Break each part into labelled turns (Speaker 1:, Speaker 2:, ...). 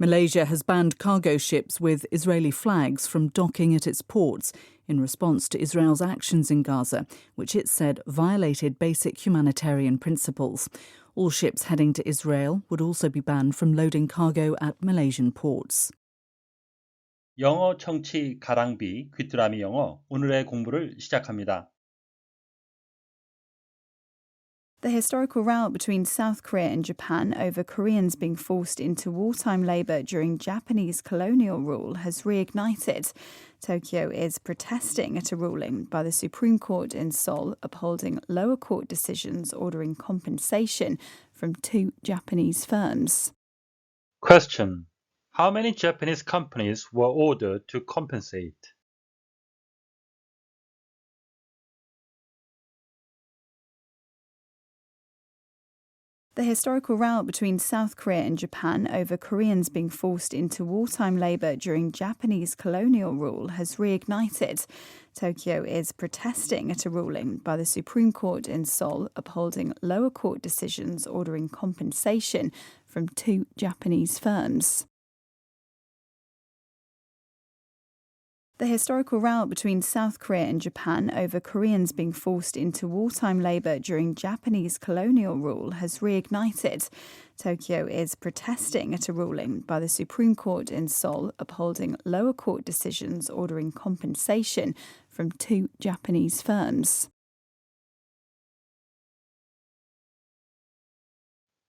Speaker 1: Malaysia has banned cargo ships with Israeli flags from docking at its ports in response to Israel's actions in Gaza, which it said violated basic humanitarian principles. All ships heading to Israel would also be banned from loading cargo at Malaysian ports.
Speaker 2: 영어 청취 가랑비 귀뚜라미 영어 오늘의 공부를 시작합니다.
Speaker 3: The historical row between South Korea and Japan over Koreans being forced into wartime labour during Japanese colonial rule has reignited. Tokyo is protesting at a ruling by the Supreme Court in Seoul upholding lower court decisions ordering compensation from two Japanese firms.
Speaker 2: Question. How many Japanese companies were ordered to compensate?
Speaker 3: The historical row between South Korea and Japan over Koreans being forced into wartime labour during Japanese colonial rule has reignited. Tokyo is protesting at a ruling by the Supreme Court in Seoul upholding lower court decisions ordering compensation from two Japanese firms. The historical row between South Korea and Japan over Koreans being forced into wartime labour during Japanese colonial rule has reignited. Tokyo is protesting at a ruling by the Supreme Court in Seoul upholding lower court decisions ordering compensation from two Japanese firms.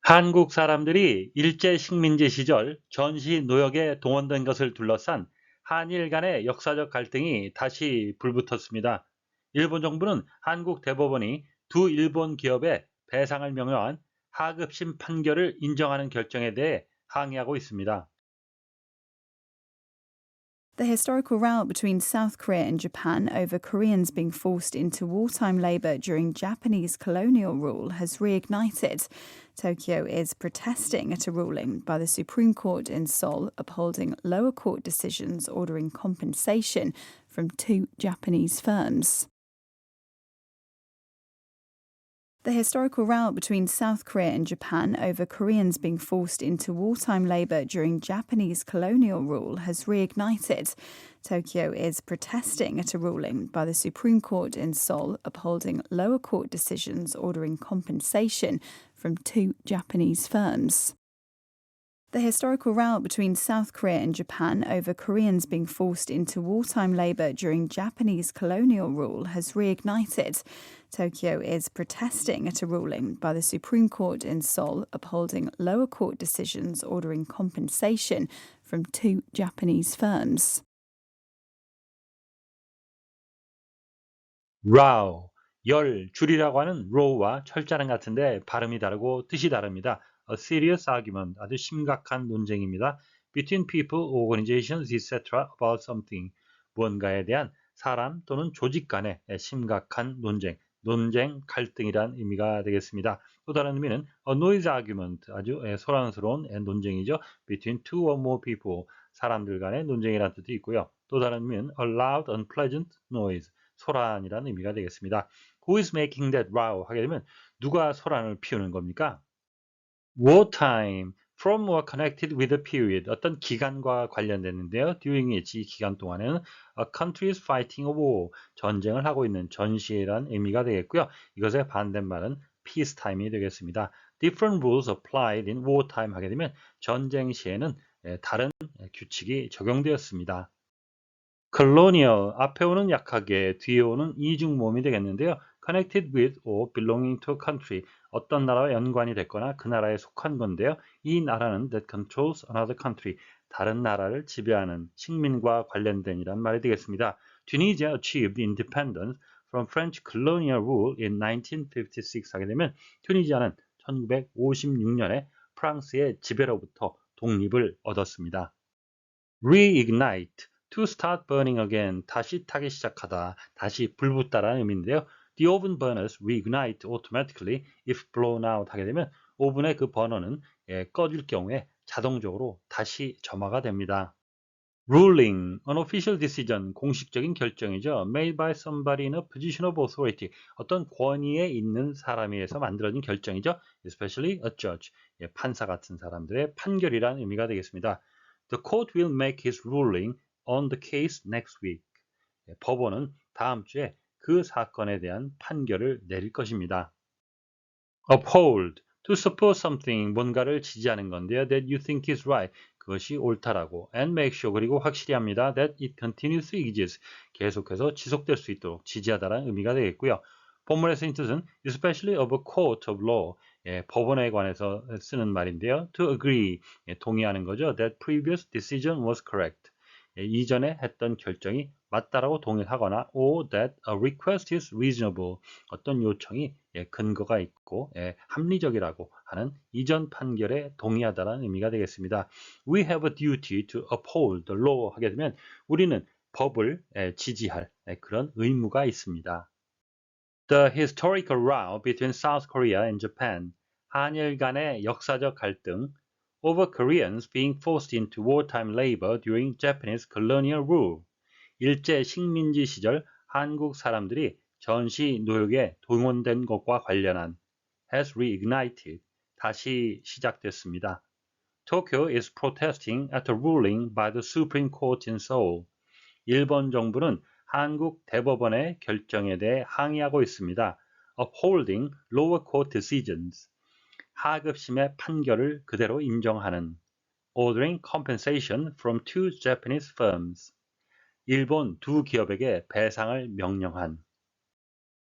Speaker 2: 한국 사람들이 일제 식민지 시절 전시 노역에 동원된 것을 둘러싼 한일 간의 역사적 갈등이 다시 불붙었습니다. 일본 정부는 한국 대법원이 두 일본 기업에 배상을 명령한 하급 심 판결을 인정하는 결정에 대해 항의하고 있습니다.
Speaker 3: The historical row between South Korea and Japan over Koreans being forced into wartime labour during Japanese colonial rule has reignited. Tokyo is protesting at a ruling by the Supreme Court in Seoul upholding lower court decisions ordering compensation from two Japanese firms. The historical row between South Korea and Japan over Koreans being forced into wartime labour during Japanese colonial rule has reignited. Tokyo is protesting at a ruling by the Supreme Court in Seoul upholding lower court decisions ordering compensation from two Japanese firms. The historical row between South Korea and Japan over Koreans being forced into wartime labour during Japanese colonial rule has reignited. Tokyo is protesting at a ruling by the Supreme Court in Seoul upholding lower court decisions ordering compensation from two Japanese firms.
Speaker 2: row, 열, 줄이라고 하는 row와 철자랑 같은데 발음이 다르고 뜻이 다릅니다. A serious argument, 아주 심각한 논쟁입니다. Between people, organizations, etc. about something. 무언가에 대한 사람 또는 조직 간의 심각한 논쟁, 논쟁, 갈등이란 의미가 되겠습니다. 또 다른 의미는 a noise argument, 아주 소란스러운 논쟁이죠. Between two or more people, 사람들 간의 논쟁이라는 뜻도 있고요. 또 다른 의미는 a loud, unpleasant noise, 소란이라는 의미가 되겠습니다. Who is making that row? 하게 되면 누가 소란을 피우는 겁니까? Wartime from or connected with a period 어떤 기간과 관련됐는데요. during 이 기간 동안에는 a country is fighting a war 전쟁을 하고 있는 전시라는 의미가 되겠고요. 이것의 반대말은 peacetime이 되겠습니다. different rules applied in wartime 하게 되면 전쟁 시에는 다른 규칙이 적용되었습니다. colonial 앞에 오는 약하게 뒤에 오는 이중모음이 되겠는데요. Connected with or belonging to a country 어떤 나라와 연관이 됐거나 그 나라에 속한 건데요. 이 나라는 that controls another country 다른 나라를 지배하는 식민과 관련된 이란 말이 되겠습니다. Tunisia achieved independence from French colonial rule in 1956 하게 되면 튜니지아는 1956년에 프랑스의 지배로부터 독립을 얻었습니다. reignite to start burning again 다시 타기 시작하다 다시 불붙다라는 의미인데요. The oven burners reignite automatically if blown out 하게 되면 오븐의 그 버너는 예, 꺼질 경우에 자동적으로 다시 점화가 됩니다. ruling, an official decision, 공식적인 결정이죠. made by somebody in a position of authority, 어떤 권위에 있는 사람에 의해서 만들어진 결정이죠. especially a judge, 예, 판사 같은 사람들의 판결이라는 의미가 되겠습니다. The court will make his ruling on the case next week. 예, 법원은 다음 주에 그 사건에 대한 판결을 내릴 것입니다. uphold, to support something, 뭔가를 지지하는 건데요. that you think is right, 그것이 옳다라고 and make sure, 그리고 확실히 합니다. that it continues to exist, 계속해서 지속될 수 있도록 지지하다라는 의미가 되겠고요. 쓰인 뜻은 especially of a court of law, 예, 법원에 관해서 쓰는 말인데요. to agree, 예, 동의하는 거죠. that previous decision was correct. 예, 이전에 했던 결정이 맞다라고 동의하거나 or that a request is reasonable 어떤 요청이 예, 근거가 있고 예, 합리적이라고 하는 이전 판결에 동의하다라는 의미가 되겠습니다. We have a duty to uphold the law 하게 되면 우리는 법을 예, 지지할 예, 그런 의무가 있습니다. The historical row between South Korea and Japan 한일 간의 역사적 갈등 over Koreans being forced into wartime labor during Japanese colonial rule. 일제 식민지 시절 한국 사람들이 전시 노역에 동원된 것과 관련한 has reignited 다시 시작됐습니다. Tokyo is protesting at the ruling by the Supreme Court in Seoul. 일본 정부는 한국 대법원의 결정에 대해 항의하고 있습니다. Upholding lower court decisions. 하급심의 판결을 그대로 인정하는 ordering compensation from two Japanese firms. 일본 두 기업에게 배상을 명령한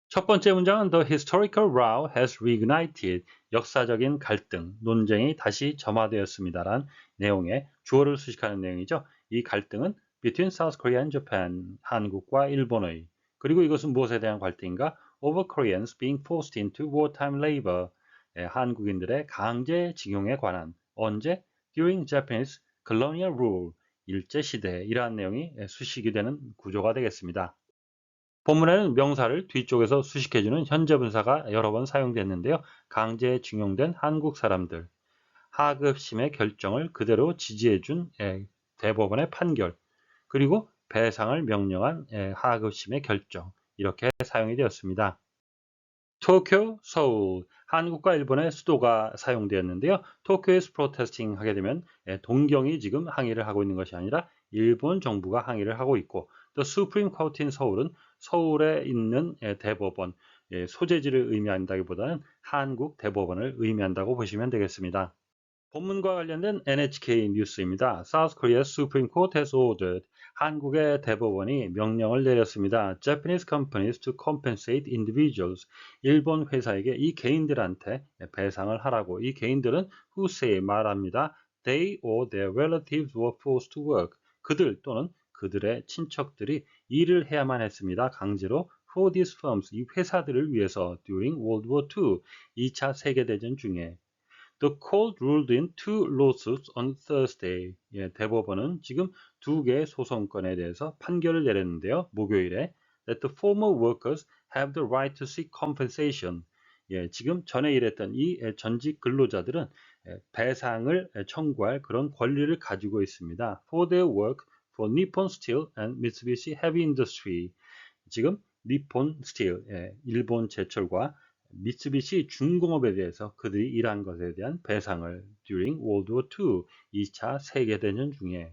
Speaker 2: 첫 번째 문장은 The historical row has reignited 역사적인 갈등, 논쟁이 다시 점화되었습니다란 내용의 주어를 수식하는 내용이죠. 이 갈등은 between South Korea and Japan, 한국과 일본의 그리고 이것은 무엇에 대한 갈등인가? Over Koreans being forced into wartime labor 예, 한국인들의 강제징용에 관한 언제? During Japanese colonial rule 일제 시대 이러한 내용이 수식이 되는 구조가 되겠습니다. 본문에는 명사를 뒤쪽에서 수식해주는 현재 분사가 여러 번 사용됐는데요. 강제 징용된 한국 사람들, 하급심의 결정을 그대로 지지해준 대법원의 판결, 그리고 배상을 명령한 하급심의 결정 이렇게 사용이 되었습니다. 도쿄, 서울, 한국과 일본의 수도가 사용되었는데요. 도쿄에서 프로테스팅 하게 되면 동경이 지금 항의를 하고 있는 것이 아니라 일본 정부가 항의를 하고 있고 또 수프림 코트인 서울은 서울에 있는 대법원 소재지를 의미한다기보다는 한국 대법원을 의미한다고 보시면 되겠습니다. 본문과 관련된 NHK 뉴스입니다. South Korea Supreme Court has ordered 한국의 대법원이 명령을 내렸습니다. Japanese companies to compensate individuals. 일본 회사에게 이 개인들한테 배상을 하라고. 이 개인들은 who say 말합니다. They or their relatives were forced to work. 그들 또는 그들의 친척들이 일을 해야만 했습니다. 강제로 for these firms, 이 회사들을 위해서 during World War II, 2차 세계대전 중에 The court ruled in two lawsuits on Thursday. 예, 대법원은 지금 두 개의 소송건에 대해서 판결을 내렸는데요. 목요일에 that the former workers have the right to seek compensation. 예, 지금 전에 일했던 이 전직 근로자들은 배상을 청구할 그런 권리를 가지고 있습니다. For their work for Nippon Steel and Mitsubishi Heavy Industry. 지금 니폰 스틸, 예, 일본 제철과 미쓰비시 중공업에 대해서 그들이 일한 것에 대한 배상을 during World War II 2차 세계대전 중에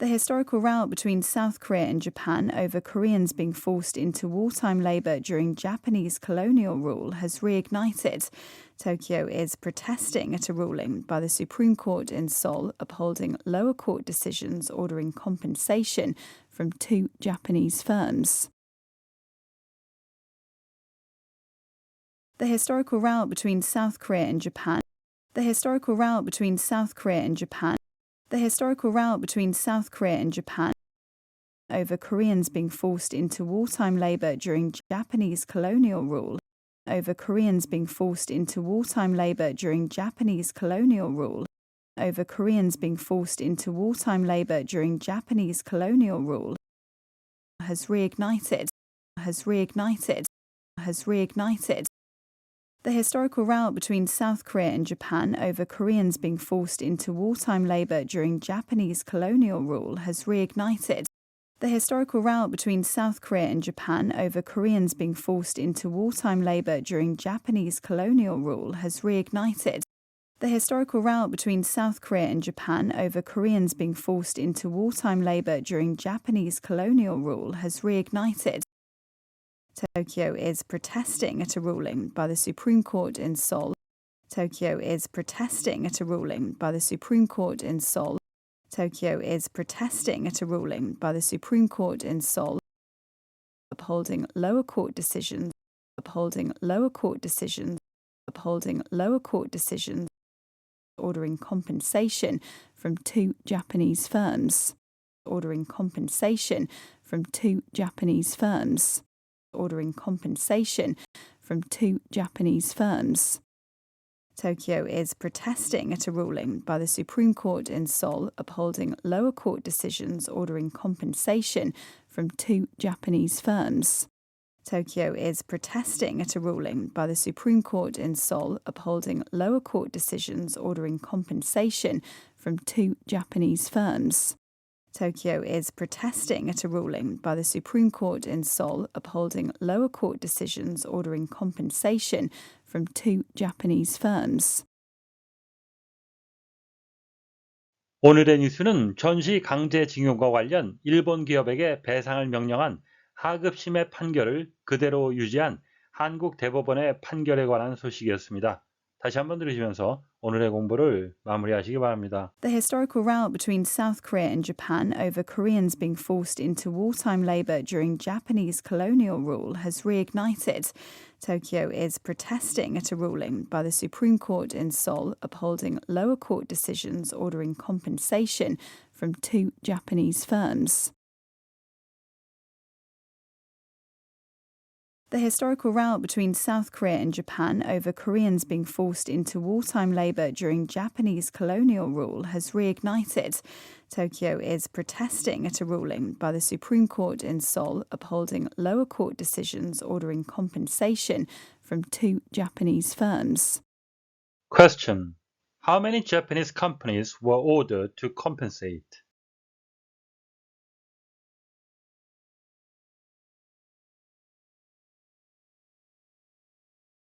Speaker 3: The historical row between South Korea and Japan over Koreans being forced into wartime labor during Japanese colonial rule has reignited. Tokyo is protesting at a ruling by the Supreme Court in Seoul upholding lower court decisions ordering compensation from two Japanese firms. The historical row between South Korea and Japan the historical row between South Korea and Japan the historical route between South Korea and Japan over Koreans being forced into wartime labor during Japanese colonial rule. Over Koreans being forced into wartime labor during Japanese colonial rule. Over Koreans being forced into wartime labor during Japanese colonial rule has reignited, has reignited, has reignited. The historical route between South Korea and Japan over Koreans being forced into wartime labor during Japanese colonial rule has reignited. The historical route between South Korea and Japan over Koreans being forced into wartime labour during Japanese colonial rule has reignited. The historical row between South Korea and Japan over Koreans being forced into wartime labour during Japanese colonial rule has reignited. Tokyo is protesting at a ruling by the Supreme Court in Seoul. Tokyo is protesting at a ruling by the Supreme Court in Seoul. Tokyo is protesting at a ruling by the Supreme Court in Seoul. Upholding lower court decisions, upholding lower court decisions, upholding lower court decisions, ordering compensation from two Japanese firms, ordering compensation from two Japanese firms, ordering compensation from two Japanese firms. Tokyo is protesting at a ruling by the Supreme Court in Seoul upholding lower court decisions ordering compensation from two Japanese firms. Tokyo is protesting at a ruling by the Supreme Court in Seoul upholding lower court decisions ordering compensation from two Japanese firms. Tokyo is protesting at a ruling by the Supreme Court in Seoul upholding lower court decisions ordering compensation from two Japanese firms.
Speaker 2: 오늘의 뉴스는 전시 강제징용과 관련 일본 기업에게 배상을 명령한 하급 심의 판결을 그대로 유지한 한국 대법원의 판결에 관한 소식이었습니다. 다시 한번 들으시면서 오늘의 공부를 마무리하시기 바랍니다.
Speaker 3: The historical row between South Korea and Japan over Koreans being forced into wartime labour during Japanese colonial rule has reignited. Tokyo is protesting at a ruling by the Supreme Court in Seoul upholding lower court decisions ordering compensation from two Japanese firms. The historical row between South Korea and Japan over Koreans being forced into wartime labour during Japanese colonial rule has reignited. Tokyo is protesting at a ruling by the Supreme Court in Seoul upholding lower court decisions ordering compensation from two Japanese firms.
Speaker 2: Question. How many Japanese companies were ordered to compensate?